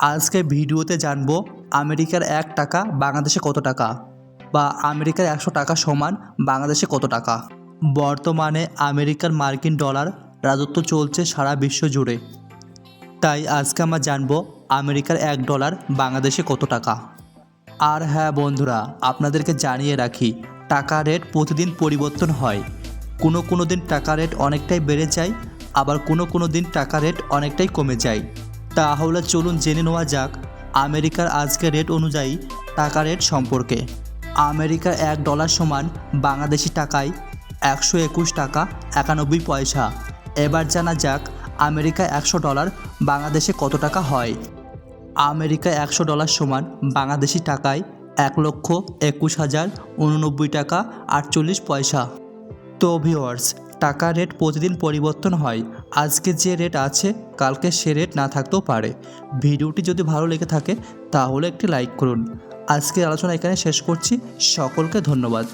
আজকে ভিডিওতে জানব আমেরিকার এক টাকা বাংলাদেশে কত টাকা বা আমেরিকার একশো টাকা সমান বাংলাদেশে কত টাকা। বর্তমানে আমেরিকার মার্কিন ডলার রাজত্ব চলছে সারা বিশ্ব জুড়ে। তাই আজকে আমরা জানব আমেরিকার এক ডলার বাংলাদেশে কত টাকা। আর হ্যাঁ বন্ধুরা, আপনাদেরকে জানিয়ে রাখি, টাকা রেট প্রতিদিন পরিবর্তন হয়। কোনো কোনো দিন টাকা রেট অনেকটাই বেড়ে যায়, আবার কোনো কোনো দিন টাকা রেট অনেকটাই কমে যায়। তাহলে চলুন জেনে নেওয়া যাক আমেরিকার আজকের রেট অনুযায়ী টাকা রেট সম্পর্কে। আমেরিকার এক ডলার সমান বাংলাদেশি টাকায় একশো একুশ টাকা একানব্বই পয়সা। এবার জানা যাক আমেরিকা একশো ডলার বাংলাদেশে কত টাকা হয়। আমেরিকা একশো ডলার সমান বাংলাদেশি টাকায় এক লক্ষ একুশ হাজার উননব্বই টাকা আটচল্লিশ পয়সা। তো ভিওয়ার্স টাকা রেট প্রতিদিন পরিবর্তন হয়। আজকে যে রেট আছে, কালকে সে রেট না থাকতেও পারে। ভিডিওটি যদি ভালো লেগে থাকে, তাহলে একটি লাইক করুন। আজকের আলোচনা এখানে শেষ করছি। সকলকে ধন্যবাদ।